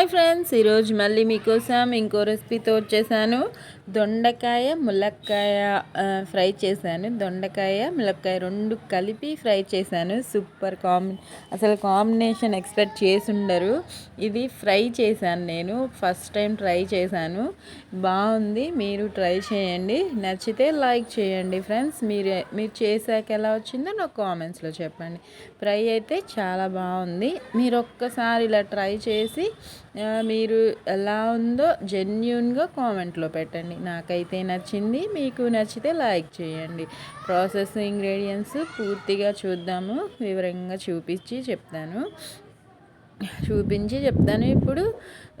Hi friends ఈరోజు మళ్ళీ మీకోసం ఇంకో రెసిపీతో వచ్చేసాను దొండకాయ ములక్కాయ ఫ్రై చేశాను. దొండకాయ ములక్కాయ రెండు కలిపి ఫ్రై చేశాను. సూపర్ కాంబి అసలు కాంబినేషన్ ఎక్స్పెక్ట్ చేసి ఉండరు ఇది ఫ్రై చేశాను నేను. ఫస్ట్ టైం ట్రై చేశాను. బాగుంది. మీరు ట్రై చేయండి. నచ్చితే లైక్ చేయండి ఫ్రెండ్స్. మీరు మీరు చేశాక ఎలా వచ్చిందో నాకు కామెంట్స్లో చెప్పండి. ఫ్రై అయితే చాలా బాగుంది. మీరు ఒక్కసారి ఇలా ట్రై చేసి మీరు ఎలా ఉందో జెన్యున్గా కామెంట్లో పెట్టండి. నాకైతే నచ్చింది మీకు నచ్చితే లైక్ చేయండి. ప్రాసెస్ ఇంగ్రీడియంట్స్ పూర్తిగా చూద్దాము వివరంగా చూపించి చెప్తాను. చూపించి చెప్తాను ఇప్పుడు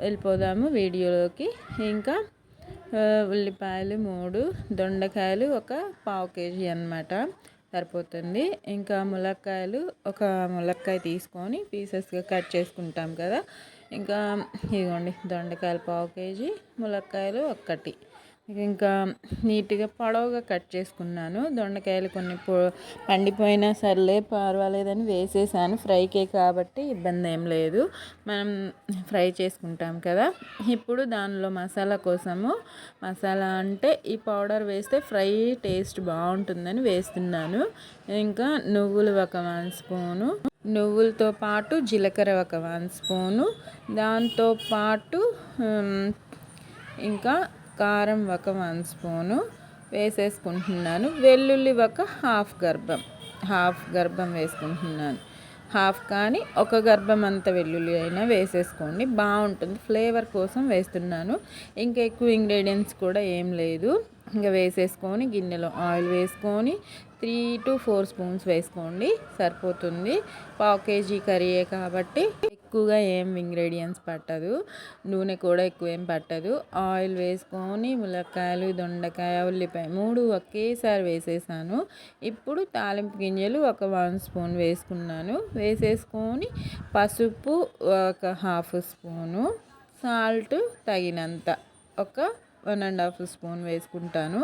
వెళ్ళిపోదాము వీడియోలోకి. ఇంకా ఉల్లిపాయలు మూడు దొండకాయలు ఒక పావు కేజీ అనమాట సరిపోతుంది. ఇంకా ములక్కాయలు ఒక ములక్కాయ తీసుకొని పీసెస్గా కట్ చేసుకుంటాం కదా. ఇంకా ఇదిగోండి దొండకాయలు పావు కేజీ ములక్కాయలు ఒక్కటి. ఇంకా నీట్గా పొడవుగా కట్ చేసుకున్నాను. దొండకాయలు కొన్ని పండిపోయినా సర్లే పర్వాలేదని వేసేసాను. ఫ్రైకే కాబట్టి ఇబ్బంది ఏం లేదు. మనం ఫ్రై చేసుకుంటాం కదా. ఇప్పుడు దానిలో మసాలా కోసము మసాలా అంటే ఈ పౌడర్ వేస్తే ఫ్రై టేస్ట్ బాగుంటుందని వేస్తున్నాను. ఇంకా నువ్వులు ఒక వన్ స్పూను నువ్వులతో పాటు జీలకర్ర ఒక వన్ స్పూను దాంతో పాటు ఇంకా కారం ఒక వన్ స్పూను వేసేసుకుంటున్నాను. వెల్లుల్లి ఒక హాఫ్ గర్భం హాఫ్ గర్భం వేసుకుంటున్నాను. హాఫ్ కానీ ఒక గర్భం అంత వెల్లుల్లి అయినా వేసేసుకోండి. బాగుంటుంది. ఫ్లేవర్ కోసం వేస్తున్నాను. ఇంకా ఎక్కువ ఇంగ్రీడియంట్స్ కూడా ఏం లేదు. ఇంకా వేసేసుకొని గిన్నెలో ఆయిల్ వేసుకొని త్రీ టు ఫోర్ స్పూన్స్ వేసుకోండి. సరిపోతుంది. పావు కేజీ కర్రీయే కాబట్టి ఎక్కువగా ఏం ఇంగ్రీడియంట్స్ పట్టదు. నూనె కూడా ఎక్కువ ఏం పట్టదు. ఆయిల్ వేసుకొని ములక్కాయలు దొండకాయ ఉల్లిపాయ మూడు ఒకేసారి వేసేసాను. ఇప్పుడు తాలింపు గింజలు ఒక వన్ స్పూన్ వేసుకున్నాను. వేసేసుకొని పసుపు ఒక హాఫ్ స్పూను. సాల్ట్ తగినంత ఒక వన్ అండ్ హాఫ్ స్పూన్ వేసుకుంటాను.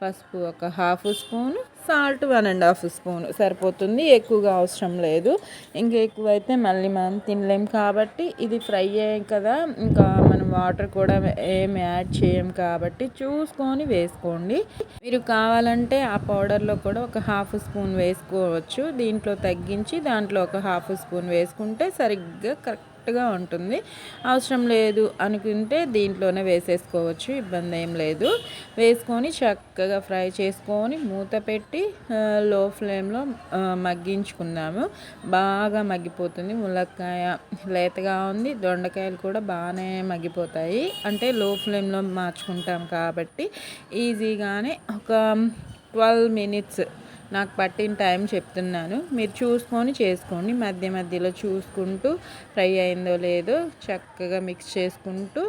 పసుపు ఒక half spoon salt one and half spoon. సరిపోతుంది ఎక్కువగా అవసరం లేదు. ఇంకా ఎక్కువైతే మళ్ళీ మనం తినలేం కాబట్టి ఇది ఫ్రై అయ్యాయి కదా ఇంకా మనం వాటర్ కూడా ఏం యాడ్ చేయం కాబట్టి చూసుకొని వేసుకోండి. మీరు కావాలంటే ఆ పౌడర్లో కూడా ఒక హాఫ్ స్పూన్ వేసుకోవచ్చు. దీంట్లో తగ్గించి దాంట్లో ఒక హాఫ్ స్పూన్ వేసుకుంటే సరిగ్గా కరెక్ట్ కరెక్ట్గా ఉంటుంది. అవసరం లేదు అనుకుంటే దీంట్లోనే వేసేసుకోవచ్చు. ఇబ్బంది ఏం లేదు. వేసుకొని చక్కగా ఫ్రై చేసుకొని మూత పెట్టి లో ఫ్లేమ్లో మగ్గించుకుందాము. బాగా మగ్గిపోతుంది. ములక్కాయ లేతగా ఉంది. దొండకాయలు కూడా బాగానే మగ్గిపోతాయి. అంటే లో ఫ్లేమ్లో మార్చుకుంటాం కాబట్టి ఈజీగానే ఒక ట్వెల్వ్ మినిట్స్ నాకు పట్టిన టైం చెప్తున్నాను. మీరు చూసుకొని చేసుకోండి. మధ్య మధ్యలో చూసుకుంటూ ఫ్రై అయిందో లేదో చక్కగా మిక్స్ చేసుకుంటూ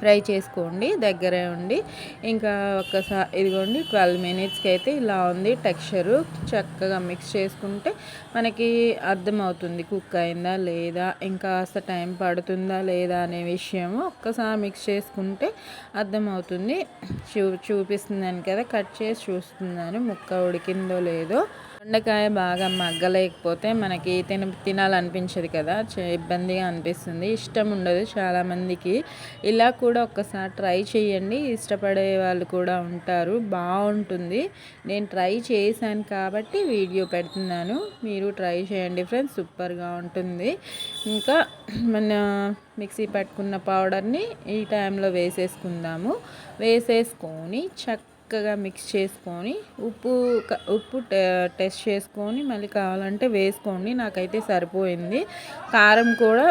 ఫ్రై చేసుకోండి దగ్గరే ఉండి. ఇంకా ఒక్కసారి ఇదిగోండి ట్వెల్వ్ మినిట్స్కి అయితే ఇలా ఉంది టెక్స్చరు. చక్కగా మిక్స్ చేసుకుంటే మనకి అర్థమవుతుంది కుక్ అయిందా లేదా ఇంకా కాస్త టైం పడుతుందా లేదా అనే విషయము ఒక్కసారి మిక్స్ చేసుకుంటే అర్థమవుతుంది. చూ చూపిస్తుందని కదా కట్ చేసి చూస్తున్నాను ముక్క ఉడికిందో లేదో. దొండకాయ బాగా మగ్గలేకపోతే మనకి తిన తినాలనిపించదు కదా. ఇబ్బందిగా అనిపిస్తుంది. ఇష్టం ఉండదు చాలామందికి. ఇలా కూడా ఒక్కసారి ట్రై చేయండి. ఇష్టపడే వాళ్ళు కూడా ఉంటారు. బాగుంటుంది. నేను ట్రై చేశాను కాబట్టి వీడియో పెడుతున్నాను. మీరు ట్రై చేయండి ఫ్రెండ్స్. సూపర్గా ఉంటుంది. ఇంకా మన మిక్సీ పట్టుకున్న పౌడర్ని ఈ టైంలో వేసేసుకుందాము. వేసేసుకొని చక్క చక్కగా మిక్స్ చేసుకొని ఉప్పు ఉప్పు టెస్ట్ చేసుకొని మళ్ళీ కావాలంటే వేసుకోండి. నాకైతే సరిపోయింది. కారం కూడా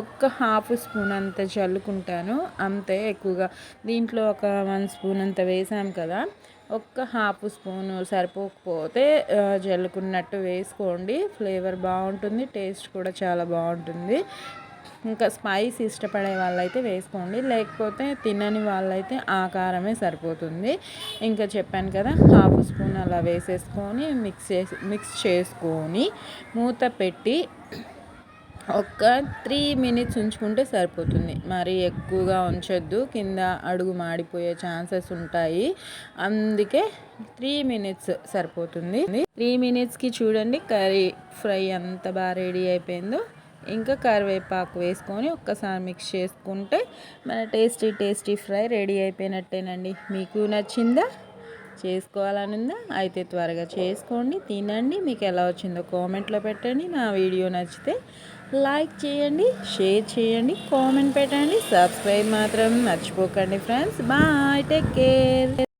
ఒక్క హాఫ్ స్పూన్ అంత చల్లుకుంటాను. అంతే ఎక్కువగా. దీంట్లో ఒక వన్ స్పూన్ అంత వేసాం కదా. ఒక్క హాఫ్ స్పూన్ సరిపోకపోతే జల్లుకున్నట్టు వేసుకోండి. ఫ్లేవర్ బాగుంటుంది. టేస్ట్ కూడా చాలా బాగుంటుంది. ఇంకా స్పైస్ ఇష్టపడే వాళ్ళైతే వేసుకోండి. లేకపోతే తినని వాళ్ళైతే ఆ కారమే సరిపోతుంది. ఇంకా చెప్పాను కదా హాఫ్ స్పూన్ అలా వేసేసుకొని మిక్స్ చేసి మిక్స్ చేసుకొని మూత పెట్టి ఒక త్రీ మినిట్స్ ఉంచుకుంటే సరిపోతుంది. మరి ఎక్కువగా ఉంచొద్దు. కింద అడుగు మాడిపోయే ఛాన్సెస్ ఉంటాయి. అందుకే త్రీ మినిట్స్ సరిపోతుంది. త్రీ మినిట్స్కి చూడండి కర్రీ ఫ్రై అంత బాగా రెడీ అయిపోయిందో. ఇంకా కరివేపాకు వేసుకొని ఒక్కసారి మిక్స్ చేసుకుంటే మన టేస్టీ టేస్టీ ఫ్రై రెడీ అయిపోయినట్టేనండి. మీకు నచ్చిందా? చేసుకోవాలని ఉందా అయితే త్వరగా చేసుకోండి తినండి. మీకు ఎలా వచ్చిందో కామెంట్లో పెట్టండి. నా వీడియో నచ్చితే లైక్ చేయండి షేర్ చేయండి కామెంట్ పెట్టండి. సబ్స్క్రైబ్ మాత్రం మర్చిపోకండి ఫ్రెండ్స్. Bye take care.